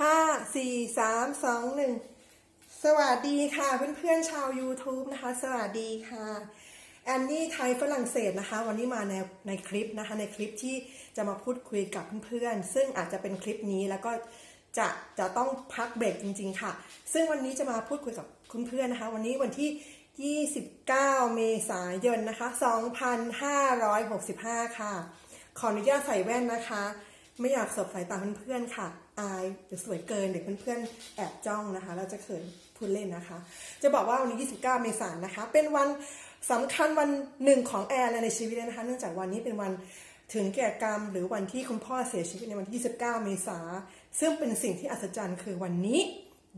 ห้าสี่สามสองหนึ่งสวัสดีค่ะเพื่อนๆชาว YouTube นะคะ สวัสดีค่ะแอนนี่ไทยฝรั่งเศสนะคะ วันนี้มาในในคลิปนะคะ ในคลิปที่จะมาพูดคุยกับเพื่อนๆ ซึ่งอาจจะเป็นคลิปนี้แล้วก็จะจะต้องพักเบรกจริง ๆ ค่ะ ซึ่งวันนี้จะมาพูดคุยกับเพื่อนๆนะคะ วันนี้วันที่ 29 เมษายนนะคะ 2565 ค่ะ ขออนุญาตใส่แว่นนะคะ ไม่อยากสบสายตาเพื่อนๆค่ะ อายเดี๋ยวสวยเกินเด็กเพื่อนๆแอบจ้องนะคะ เราจะเขินพูดเล่นนะคะ จะบอกว่าวันนี้ 29 เมษายนนะคะ เป็นวันสำคัญวันหนึ่งของแอร์ในชีวิตนะคะ เนื่องจากวันนี้เป็นวันถึงแก่กรรม หรือวันที่คุณพ่อเสียชีวิตในวันที่ 29 เมษาซึ่งเป็นสิ่งที่อัศจรรย์คือวันนี้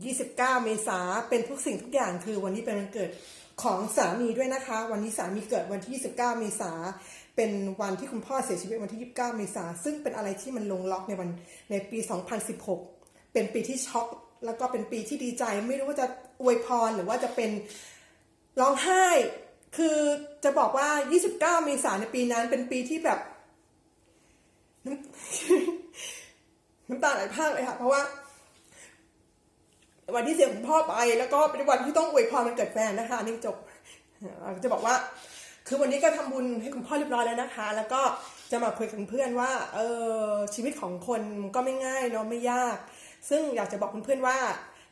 29 เมษาเป็นทุกสิ่งทุกอย่างคือวันนี้เป็นวันเกิดของสามีด้วยนะคะ วันนี้สามีเกิดวันที่ 29 เมษา เป็นวันที่คุณพ่อเสียชีวิตวันที่ 29 เมษาซึ่งเป็นอะไรที่มันลงล็อกในวันในปี 2016 เป็นปีที่ช็อก แล้วก็เป็นปีที่ดีใจ ไม่รู้ว่าจะอวยพรหรือว่าจะเป็นร้องไห้ คือจะบอกว่า 29 เมษาในปีนั้นเป็นปีที่แบบน้ำตาไหลพากเลยค่ะ เพราะว่าวันที่เสียคุณพ่อไป แล้วก็เป็นวันที่ต้องอวยพรมันเกิดแฟนนะคะนี่จบจะบอกว่า คือวันนี้ก็ทำบุญให้คุณพ่อเรียบร้อยแล้วนะคะ แล้วก็จะมาคุยกับเพื่อนว่าเออชีวิตของคนก็ไม่ง่ายเนาะไม่ยาก ซึ่งอยากจะบอกเพื่อนๆว่า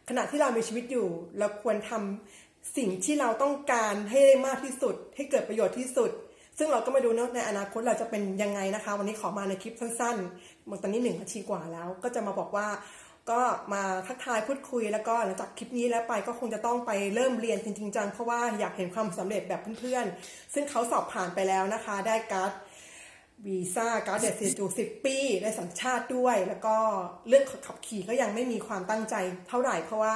ขณะที่เรามีชีวิตอยู่ เราควรทำสิ่งที่เราต้องการให้ได้มากที่สุด ให้เกิดประโยชน์ที่สุด ซึ่งเราก็ไม่รู้เนอะในอนาคตเราจะเป็นยังไงนะคะ วันนี้ขอมาในคลิปสั้นๆหมดตอนนี้หนึ่งนาทีกว่าแล้ว ก็จะมาบอกว่า ก็มาทักทายพูดคุยแล้วก็หลังจากคลิปนี้แล้วไปก็คงจะต้องไปเริ่มเรียนจริงๆจังเพราะว่าอยากเห็นความสำเร็จแบบเพื่อนๆ ซึ่งเขาสอบผ่านไปแล้วนะคะ ได้การ์ดวีซ่าการ์ดเดซิจูสิบปีได้สัญชาติด้วย แล้วก็เรื่องขับขี่ก็ยังไม่มีความตั้งใจเท่าไหร่เพราะว่า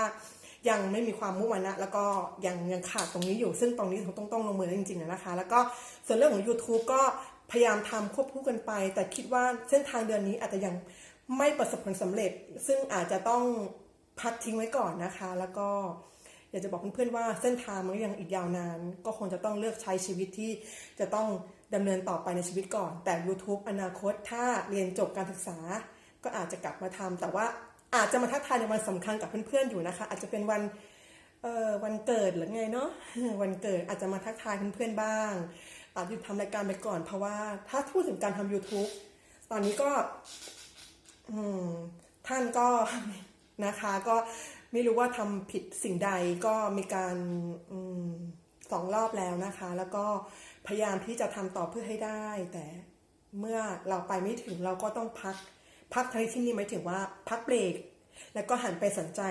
ยังไม่มีความมุ่งมั่นะแล้วก็ยังยังขาดตรงนี้อยู่ซึ่งตรงนี้ต้องต้องลงมือจริงๆนะคะ แล้วก็ส่วนเรื่องของ YouTube ก็พยายามทำควบคู่กันไป แต่คิดว่าเส้นทางเดือนนี้อาจจะยัง ไม่ประสบผลสำเร็จ ซึ่งอาจจะต้องพักทิ้งไว้ก่อนนะคะ แล้วก็อยากจะบอกเพื่อนๆว่าเส้นทางมันยังอีกยาวนาน ก็คงจะต้องเลือกใช้ชีวิตที่จะต้องดำเนินต่อไปในชีวิตก่อน แต่ YouTube อนาคตถ้าเรียนจบการศึกษา ก็อาจจะกลับมาทำแต่ว่าอาจจะมาทักทายในวันสำคัญกับเพื่อนๆอยู่นะคะ อาจจะเป็นวันเอ่อวันเกิดหรือไงเนาะวันเกิดอาจจะมาทักทายเพื่อนๆบ้าง อาจจะทำรายการไปก่อนเพราะว่าถ้าพูดถึงการทำ YouTube ตอนนี้ก็ ท่านก็นะคะก็ไม่รู้ว่าทำผิดสิ่งใดก็มีการอสองรอบแล้วนะคะ แล้วก็พยายามที่จะทำต่อเพื่อให้ได้ แต่เมื่อเราไปไม่ถึงเราก็ต้องพัก พักในที่นี้หมายถึงว่าพักเบรกแล้วก็หันไปสนใจ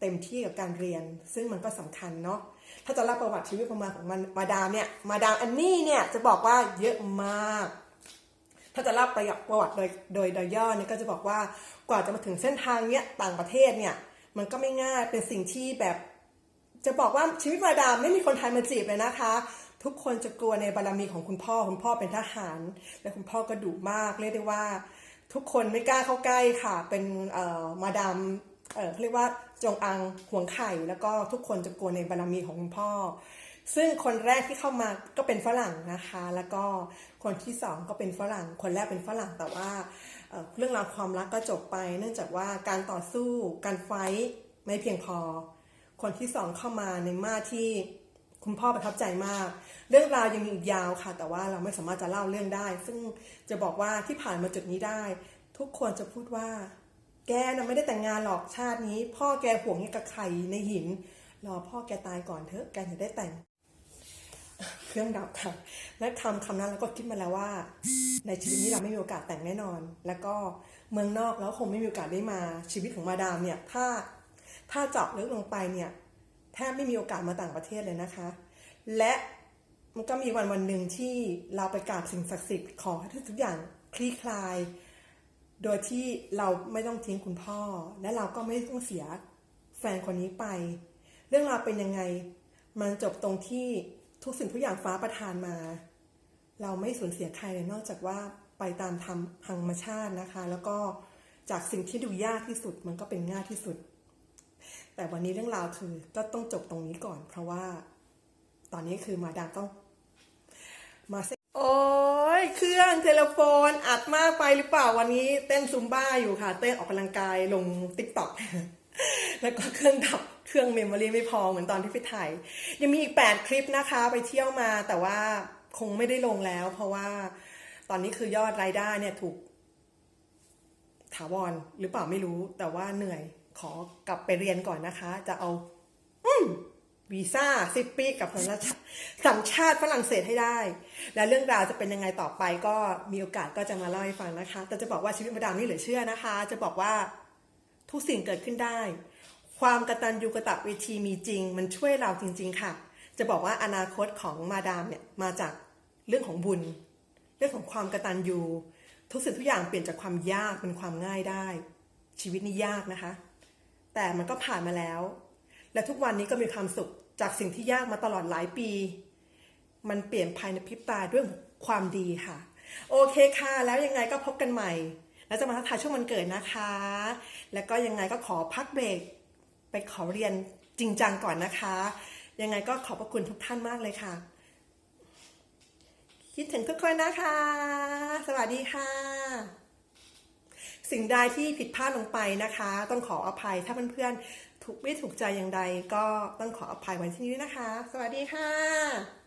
เต็มที่กับการเรียน ซึ่งมันก็สำคัญเนาะถ้าจะเล่าประวัติชีวิตประมาณของมันมาดามเนี่ยมาดามอันนี่เนี่ยจะบอกว่าเยอะมาก ถ้าจะเล่าประวัติโดยโดยโดยย่อเนี่ยก็จะบอกว่ากว่าจะมาถึงเส้นทางเนี้ยต่างประเทศเนี่ยมันก็ไม่ง่ายเป็นสิ่งที่แบบจะบอกว่าชีวิตมาดามไม่มีคนไทยมาจีบเลยนะคะ ทุกคนจะกลัวในบารมีของคุณพ่อคุณพ่อเป็นทหาร และคุณพ่อก็ดุมากเรียกได้ว่า ทุกคนไม่กล้าเข้าใกล้ค่ะ เป็นเอ่อมาดามเอ่อเรียกว่าจงอางห่วงไข่แล้วก็ทุกคนจะกลัวในบารมีของคุณพ่อ ซึ่งคนแรกที่เข้ามาก็เป็นฝรั่งนะคะ แล้วก็คนที่สองก็เป็นฝรั่ง คนแรกเป็นฝรั่งแต่ว่าเรื่องราวความรักก็จบไป เนื่องจากว่าการต่อสู้การไฟท์ไม่เพียงพอ คนที่สองเข้ามาในมาที่คุณพ่อประทับใจมาก เรื่องราวยังมีอีกยาวค่ะ แต่ว่าเราไม่สามารถจะเล่าเรื่องได้ ซึ่งจะบอกว่าที่ผ่านมาจุดนี้ได้ ทุกคนจะพูดว่า แกนะไม่ได้แต่งงานหรอกชาตินี้ พ่อแกห่วงอย่ากับไข่ในหินรอพ่อแกตายก่อนเถอะแกจะได้แต่ง เครื่องดับค่ะ และคำคำนั้นเราก็คิดมาแล้วว่า ในชีวิตนี้เราไม่มีโอกาสแต่งแน่นอน แล้วก็เมืองนอกแล้วคงไม่มีโอกาสได้มาชีวิตของมาดามเนี่ยถ้าถ้าเจาะลึกลงไปเนี่ยแทบไม่มีโอกาสมาต่างประเทศเลยนะคะ และมันก็มีวันวันหนึ่งที่เราไปกราบสิ่งศักดิ์สิทธิ์ขอให้ทุกอย่างคลี่คลาย โดยที่เราไม่ต้องทิ้งคุณพ่อ และเราก็ไม่ต้องเสียแฟนคนนี้ไป เรื่องราวเป็นยังไง มันจบตรงที่ ทุกสิ่งทุกอย่างฟ้าประทานมา เราไม่สูญเสียใครเลยนอกจากว่าไปตามธรรมธรรมชาตินะคะ แล้วก็จากสิ่งที่ดูยากที่สุดมันก็เป็นง่ายที่สุด แต่วันนี้เรื่องราวคือก็ต้องจบตรงนี้ก่อน เพราะว่า ตอนนี้คือมาดามต้อง มาเซโอ้ยเครื่องเทเลโฟนอัดมากไปหรือเปล่าวันนี้เต้นซุมบ้าอยู่ค่ะ เต้นออกกำลังกายลงติ๊กต็อกแล้วก็เครื่องดับ เครื่องเมมโมรีไม่พอเหมือนตอนที่ไปถ่าย ยังมีอีก 8 คลิปนะคะไปเที่ยวมาแต่ว่าคงไม่ได้ลงแล้ว เพราะว่าตอนนี้คือยอดรายได้เนี่ยถูกถาวรหรือเปล่าไม่รู้ แต่ว่าเหนื่อยขอกลับไปเรียนก่อนนะคะ จะเอาอวีซ่าสิบปีกับสัญชาติสัญชาติฝรั่งเศสให้ได้ และเรื่องราวจะเป็นยังไงต่อไปก็มีโอกาสก็จะมาเล่าให้ฟังนะคะ แต่จะบอกว่าชีวิตมาดามนี่เหลือเชื่อนะคะ จะบอกว่าทุกสิ่งเกิดขึ้นได้ ความกระตัญญูกระตะเวทีมีจริง มันช่วยเราจริง ๆ ค่ะ จะบอกว่าอนาคตของมาดามเนี่ยมาจากเรื่องของบุญ เรื่องของความกระตัญญูทุกสิ่งทุกอย่างเปลี่ยนจากความยากเป็นความง่ายได้ ชีวิตนี่ยากนะคะ แต่มันก็ผ่านมาแล้ว และทุกวันนี้ก็มีความสุขจากสิ่งที่ยากมาตลอดหลายปี มันเปลี่ยนภายในพริบตาด้วยความดีค่ะ โอเคค่ะ แล้วยังไงก็พบกันใหม่ แล้วจะมาทักทายช่วงวันเกิดนะคะ แล้วก็ยังไงก็ขอพักเบรก ไปขอเรียนจริงจังก่อนนะคะ ยังไงก็ขอบพระคุณทุกท่านมากเลยค่ะ คิดถึงทุกคนนะคะ สวัสดีค่ะ สิ่งใดที่ผิดพลาดลงไปนะคะ ต้องขออภัยถ้าเพื่อนๆถูกไม่ถูกใจอย่างใด ก็ต้องขออภัยไว้ที่นี้นะคะ สวัสดีค่ะ